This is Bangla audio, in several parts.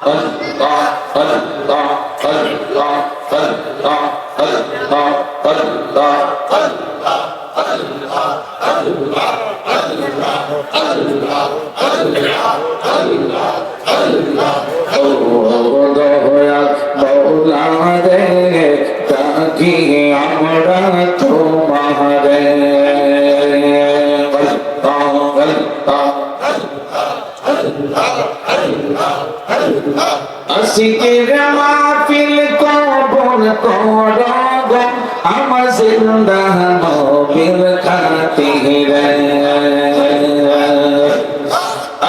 Phấn. আশিকের মাহফিল কবুল করো গো, আমার জিন্দা নবীর খাতির।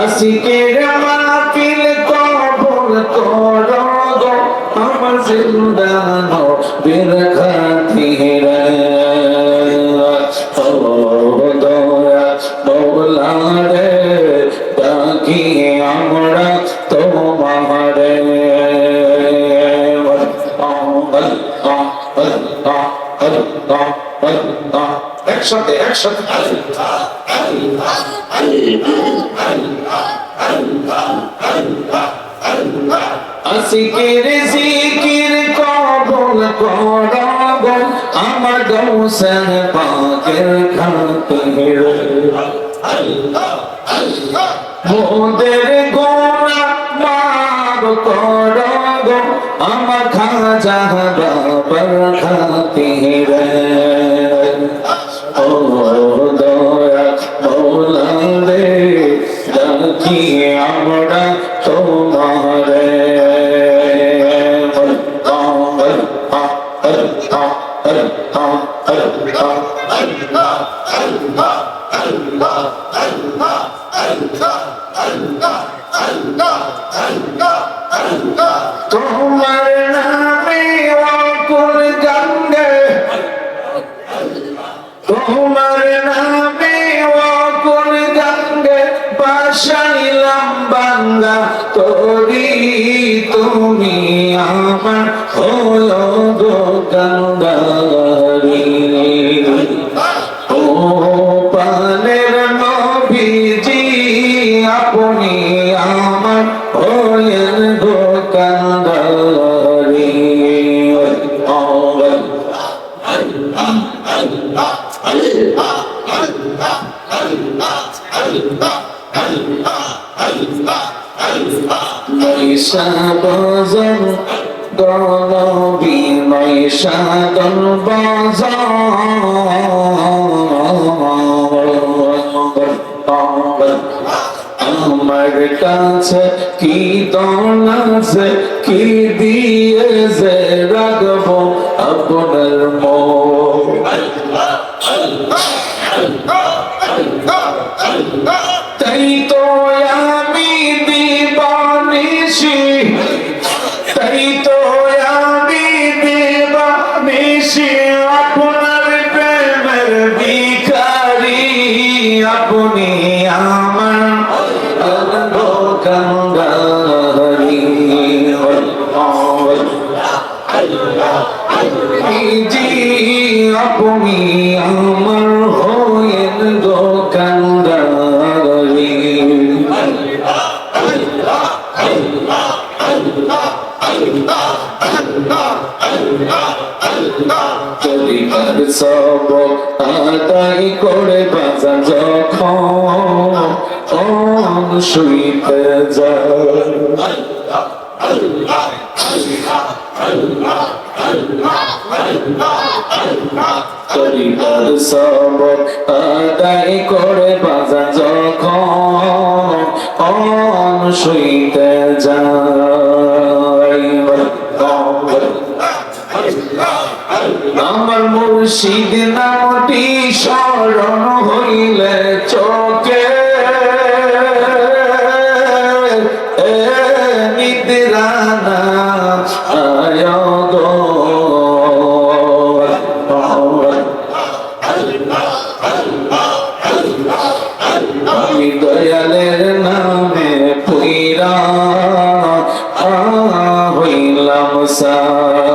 আশিকের মাহফিল কবুল করো গো, আমার জিন্দা নবীর খাতিরে। একসাথে একসাথে জিকির কবল করব আমার গৌসেন পাকের খাতির মোদের গোনা মাব করব আমার খাজা বাবার খাতির বাংলা বাজার গলবি দল বাজার আমার কাছে কি দন আছে, কি দিয়ে যে রাখব আপনার মন? আপনি আমার হয়েন গো কান্দারি। তরিকার সবক আদায় করে বাজা যখন শুইতে যায়। তরিকার সবক আদায় করে বাজা যখন অন শুইতে যায় আমার মুর্শিদ নামটি স্মরণ Uh...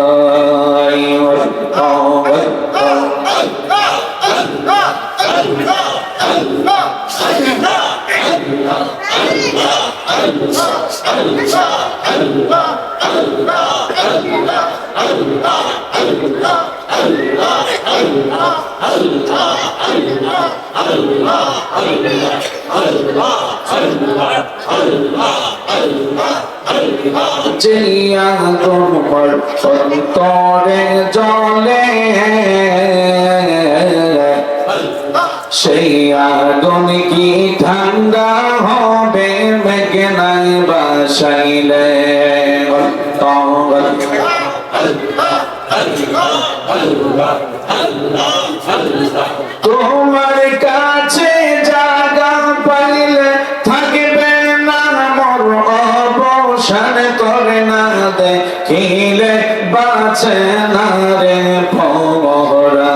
জিয়া তোমার অন্তরে জলে সেই আগুন কি ঠান্ডা হবে? মেঘনাই বাসাইলে তোমার কাছে জায়গা পাইলে থাকবে না, মর অবসান করে না দেখিলে বাঁচে না রে ভরা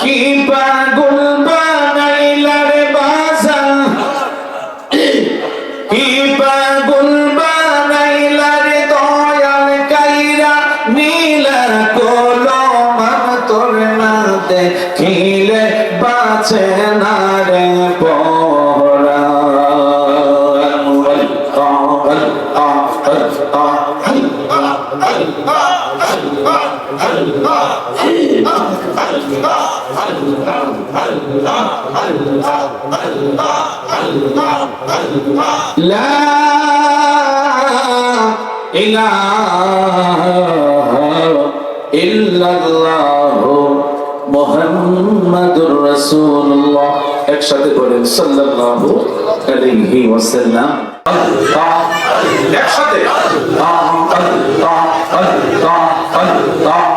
কি পাগল বানাইলা রে বাসা? কি পাগল বানাইলা রে দয়াল কাইরা? নীলা কলম তোর না দেখিলে বাঁচে না। لا إله إلا الله মোহাম্মদুর রাসূলুল্লাহ একসাথে বলেন সাল্লাল্লাহু আলাইহি ওয়াসাল্লাম আল্লাহ একসাথে আল্লাহ আল্লাহ আল্লাহ আল্লাহ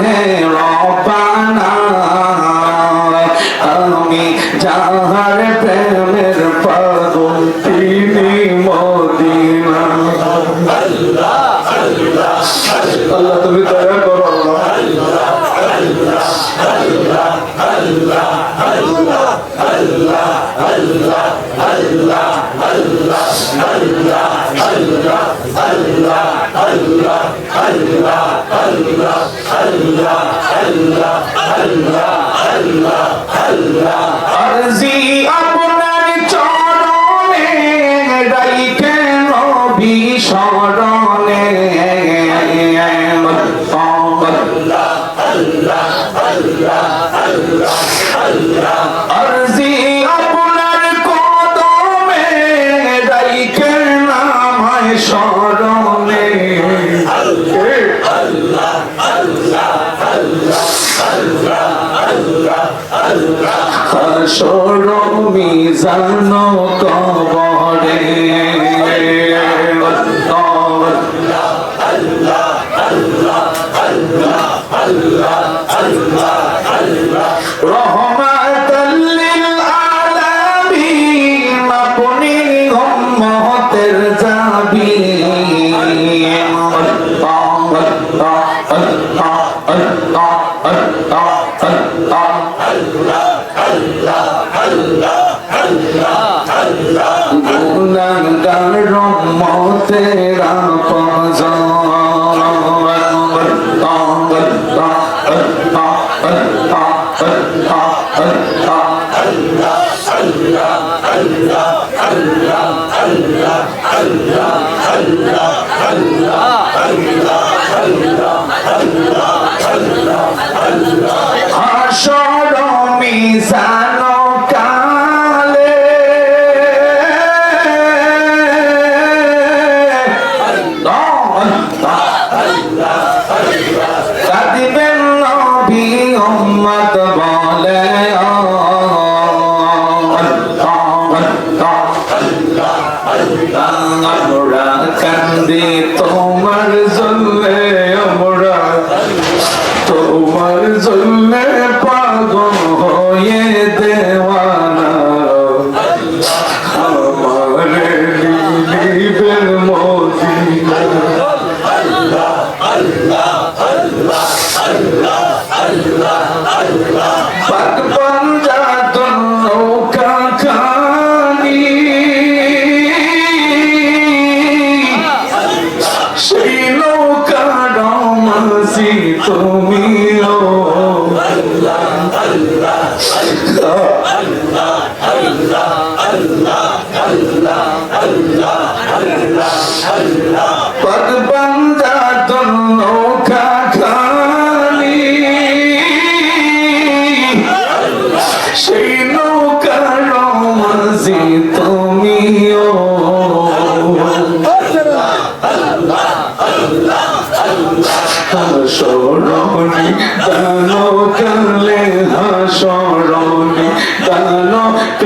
হে রবানা আমি যাহার প্রেমের পাগল তিনি মদিনা আল্লাহ তুমি দয়া করো আল্লাহ আরজি আপনার চরণে রাইখে নবী শরণে আরজি হাসর মিজান কবরে। গুনাগার রহমতেরা হাসর বাংলা কান্দিত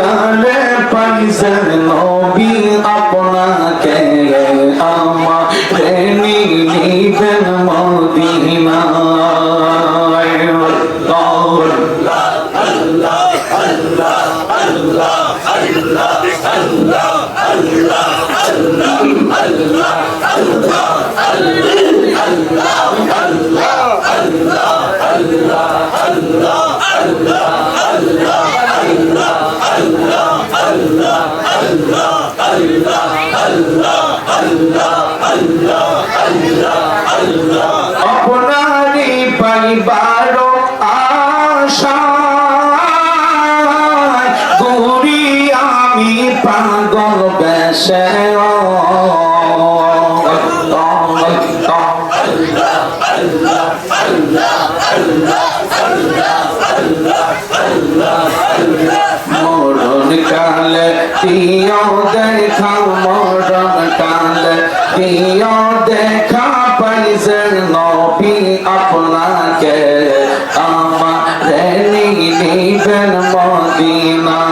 জানে পাইছে নয়। মরণ কালে পিয় দেখা মরণ কালে পিয় দেখা পাইছে নবী আপনাকে? আমার নিবেন মদিনা।